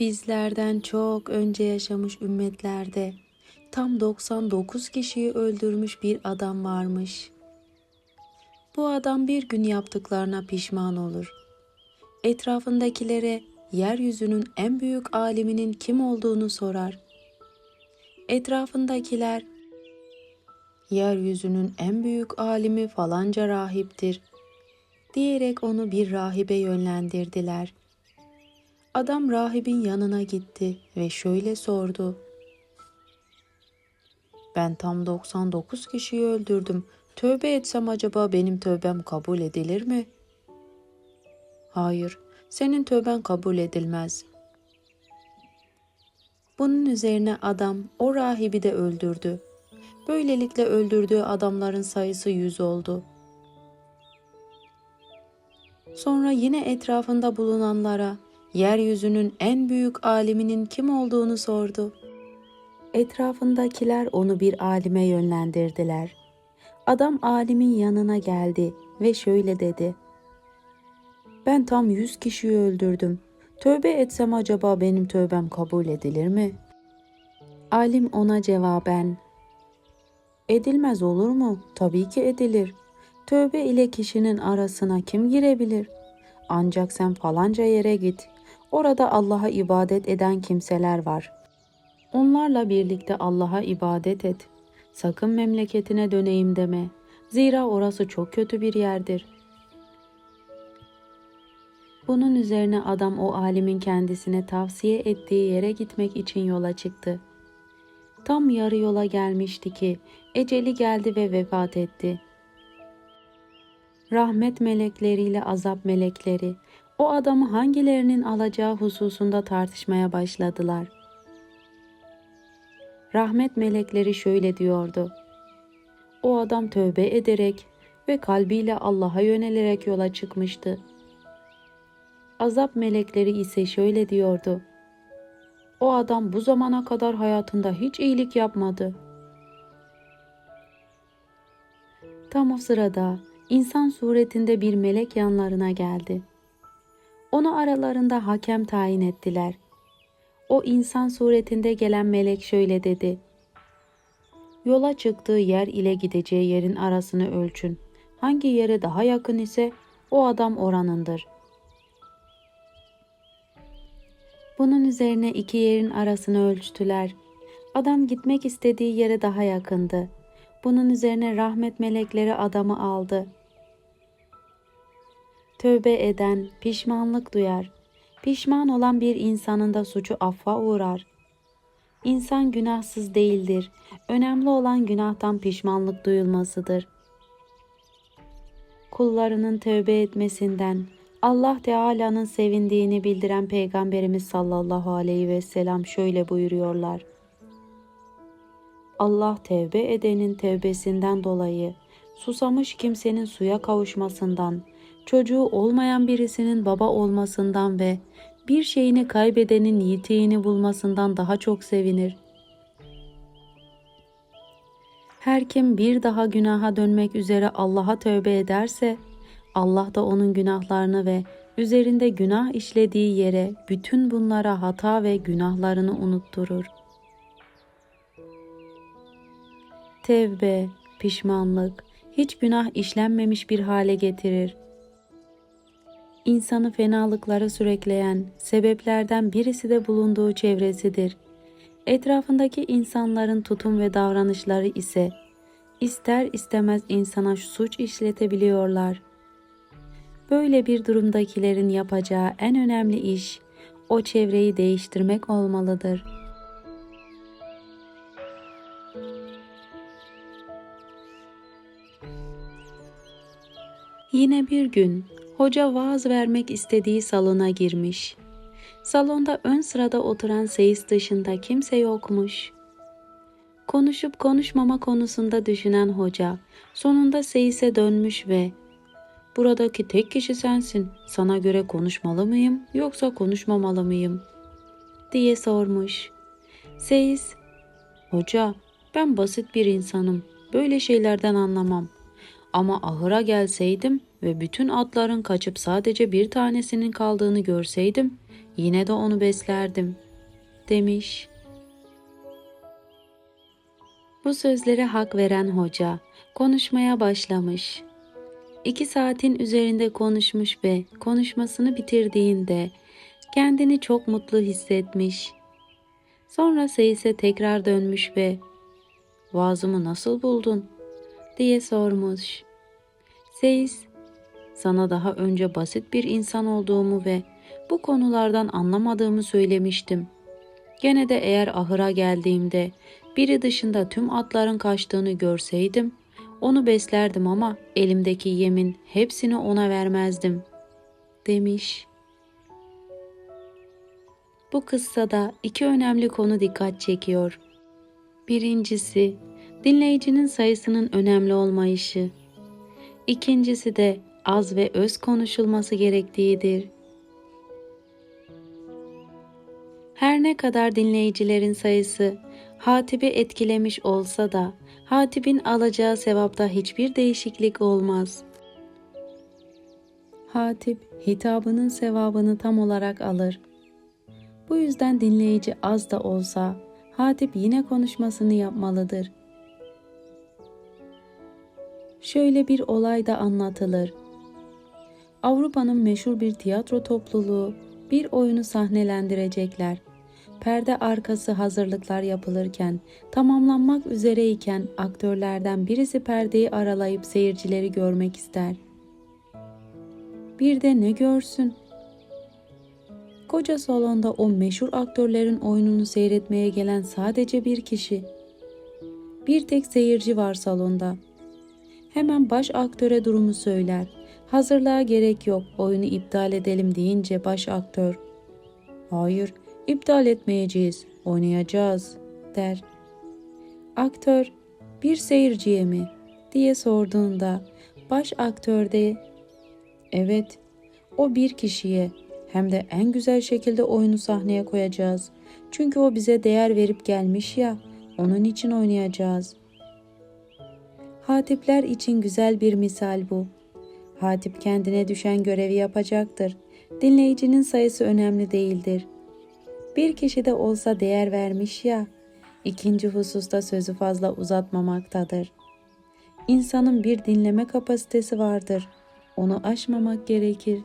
Bizlerden çok önce yaşamış ümmetlerde tam 99 kişiyi öldürmüş bir adam varmış. Bu adam bir gün yaptıklarına pişman olur. Etrafındakilere yeryüzünün en büyük aliminin kim olduğunu sorar. Etrafındakiler yeryüzünün en büyük alimi falanca rahiptir diyerek onu bir rahibe yönlendirdiler. Adam rahibin yanına gitti ve şöyle sordu. Ben tam 99 kişiyi öldürdüm. Tövbe etsem acaba benim tövbem kabul edilir mi? Hayır, senin tövben kabul edilmez. Bunun üzerine adam o rahibi de öldürdü. Böylelikle öldürdüğü adamların sayısı yüz oldu. Sonra yine etrafında bulunanlara yeryüzünün en büyük aliminin kim olduğunu sordu. Etrafındakiler onu bir alime yönlendirdiler. Adam alimin yanına geldi ve şöyle dedi. Ben tam yüz kişiyi öldürdüm. Tövbe etsem acaba benim tövbem kabul edilir mi? Alim ona cevaben, Edilmez olur mu? Tabii ki edilir. Tövbe ile kişinin arasına kim girebilir? Ancak sen falanca yere git. Orada Allah'a ibadet eden kimseler var. Onlarla birlikte Allah'a ibadet et. Sakın memleketine döneyim deme. Zira orası çok kötü bir yerdir. Bunun üzerine adam o alimin kendisine tavsiye ettiği yere gitmek için yola çıktı. Tam yarı yola gelmişti ki eceli geldi ve vefat etti. Rahmet melekleriyle azap melekleri o adamı hangilerinin alacağı hususunda tartışmaya başladılar. Rahmet melekleri şöyle diyordu. O adam tövbe ederek ve kalbiyle Allah'a yönelerek yola çıkmıştı. Azap melekleri ise şöyle diyordu. O adam bu zamana kadar hayatında hiç iyilik yapmadı. Tam o sırada insan suretinde bir melek yanlarına geldi. Onu aralarında hakem tayin ettiler. O insan suretinde gelen melek şöyle dedi. Yola çıktığı yer ile gideceği yerin arasını ölçün. Hangi yere daha yakın ise o adam oranındır. Bunun üzerine iki yerin arasını ölçtüler. Adam gitmek istediği yere daha yakındı. Bunun üzerine rahmet melekleri adamı aldı. Tövbe eden pişmanlık duyar. Pişman olan bir insanın da suçu affa uğrar. İnsan günahsız değildir. Önemli olan günahtan pişmanlık duyulmasıdır. Kullarının tövbe etmesinden, Allah Teala'nın sevindiğini bildiren Peygamberimiz sallallahu aleyhi ve sellem şöyle buyuruyorlar. Allah tevbe edenin tevbesinden dolayı, susamış kimsenin suya kavuşmasından, çocuğu olmayan birisinin baba olmasından ve bir şeyini kaybedenin yitiğini bulmasından daha çok sevinir. Her kim bir daha günaha dönmek üzere Allah'a tövbe ederse, Allah da onun günahlarını ve üzerinde günah işlediği yere bütün bunlara hata ve günahlarını unutturur. Tevbe, pişmanlık, hiç günah işlenmemiş bir hale getirir. İnsanı fenalıklara sürekleyen sebeplerden birisi de bulunduğu çevresidir. Etrafındaki insanların tutum ve davranışları ise ister istemez insana suç işletebiliyorlar. Böyle bir durumdakilerin yapacağı en önemli iş o çevreyi değiştirmek olmalıdır. Yine bir gün hoca vaaz vermek istediği salona girmiş. Salonda ön sırada oturan seyis dışında kimse yokmuş. Konuşup konuşmama konusunda düşünen hoca sonunda seyise dönmüş ve Buradaki tek kişi sensin. Sana göre konuşmalı mıyım yoksa konuşmamalı mıyım? diye sormuş. Seyis, hoca ben basit bir insanım. Böyle şeylerden anlamam. Ama ahıra gelseydim ve bütün atların kaçıp sadece bir tanesinin kaldığını görseydim, yine de onu beslerdim, demiş. Bu sözlere hak veren hoca konuşmaya başlamış. İki saatin üzerinde konuşmuş ve konuşmasını bitirdiğinde kendini çok mutlu hissetmiş. Sonra Seyis'e tekrar dönmüş ve vaazımı nasıl buldun diye sormuş. Seyis, sana daha önce basit bir insan olduğumu ve bu konulardan anlamadığımı söylemiştim. Gene de eğer ahıra geldiğimde biri dışında tüm atların kaçtığını görseydim, onu beslerdim ama elimdeki yemin hepsini ona vermezdim, demiş. Bu kıssada iki önemli konu dikkat çekiyor. Birincisi, dinleyicinin sayısının önemli olmayışı. İkincisi de az ve öz konuşulması gerektiğidir. Her ne kadar dinleyicilerin sayısı hatibi etkilemiş olsa da hatibin alacağı sevapta hiçbir değişiklik olmaz. Hatip hitabının sevabını tam olarak alır. Bu yüzden dinleyici az da olsa hatip yine konuşmasını yapmalıdır. Şöyle bir olay da anlatılır. Avrupa'nın meşhur bir tiyatro topluluğu bir oyunu sahnelendirecekler. Perde arkası hazırlıklar yapılırken, tamamlanmak üzereyken aktörlerden birisi perdeyi aralayıp seyircileri görmek ister. Bir de ne görsün? Koca salonda o meşhur aktörlerin oyununu seyretmeye gelen sadece bir kişi. Bir tek seyirci var salonda. Hemen baş aktöre durumu söyler. Hazırlığa gerek yok, oyunu iptal edelim deyince baş aktör, "Hayır, iptal etmeyeceğiz, oynayacağız." der. Aktör, "Bir seyirciye mi?" diye sorduğunda baş aktör de, "Evet, o bir kişiye hem de en güzel şekilde oyunu sahneye koyacağız. Çünkü o bize değer verip gelmiş ya, onun için oynayacağız." Hatipler için güzel bir misal bu. Hatip kendine düşen görevi yapacaktır. Dinleyicinin sayısı önemli değildir. Bir kişi de olsa değer vermiş ya, ikinci hususta sözü fazla uzatmamaktadır. İnsanın bir dinleme kapasitesi vardır. Onu aşmamak gerekir.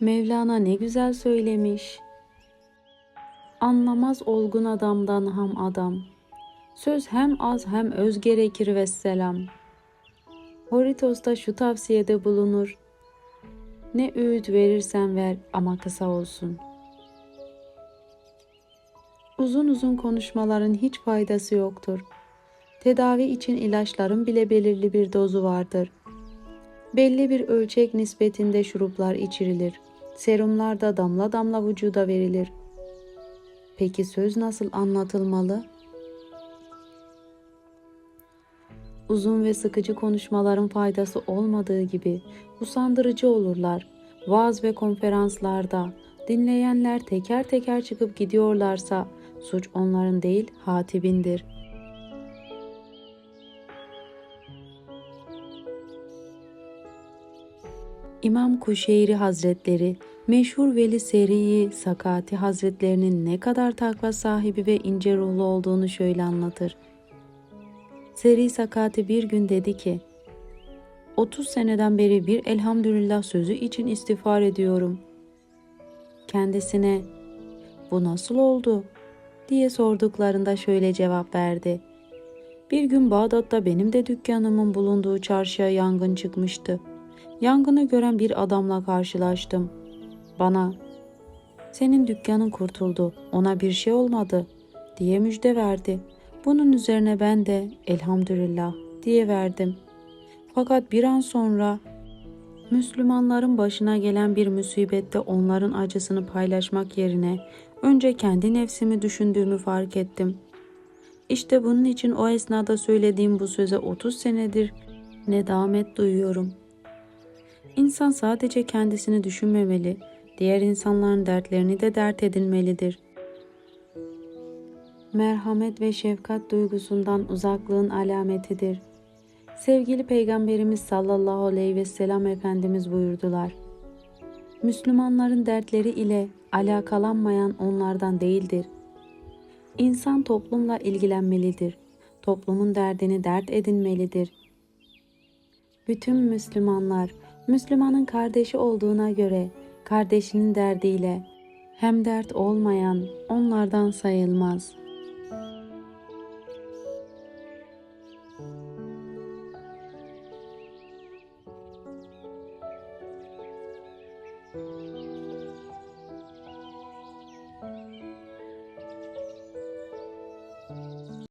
Mevlana ne güzel söylemiş. Anlamaz olgun adamdan ham adam. Söz hem az hem öz gerekir ve selam. Horitos'ta şu tavsiyede bulunur. Ne öğüt verirsen ver ama kısa olsun. Uzun uzun konuşmaların hiç faydası yoktur. Tedavi için ilaçların bile belirli bir dozu vardır. Belli bir ölçek nispetinde şuruplar içirilir. Serumlar da damla damla vücuda verilir. Peki söz nasıl anlatılmalı? Uzun ve sıkıcı konuşmaların faydası olmadığı gibi usandırıcı olurlar. Vaaz ve konferanslarda dinleyenler teker teker çıkıp gidiyorlarsa suç onların değil hatibindir. İmam Kuşeyri Hazretleri meşhur Veli Seriyi Sakati Hazretlerinin ne kadar takva sahibi ve ince ruhlu olduğunu şöyle anlatır. Seri Sakati bir gün dedi ki, 30 seneden beri bir elhamdülillah sözü için istiğfar ediyorum. Kendisine, bu nasıl oldu diye sorduklarında şöyle cevap verdi. Bir gün Bağdat'ta benim de dükkanımın bulunduğu çarşıya yangın çıkmıştı. Yangını gören bir adamla karşılaştım. Bana, senin dükkanın kurtuldu, ona bir şey olmadı diye müjde verdi.'' Bunun üzerine ben de elhamdülillah diye verdim. Fakat bir an sonra Müslümanların başına gelen bir musibette onların acısını paylaşmak yerine önce kendi nefsimi düşündüğümü fark ettim. İşte bunun için o esnada söylediğim bu söze 30 senedir nedamet duyuyorum. İnsan sadece kendisini düşünmemeli, diğer insanların dertlerini de dert edinmelidir.'' Merhamet ve şefkat duygusundan uzaklığın alametidir. Sevgili Peygamberimiz sallallahu aleyhi ve sellem Efendimiz buyurdular. Müslümanların dertleri ile alakalanmayan onlardan değildir. İnsan toplumla ilgilenmelidir. Toplumun derdini dert edinmelidir. Bütün Müslümanlar Müslümanın kardeşi olduğuna göre kardeşinin derdiyle hem dert olmayan onlardan sayılmaz.''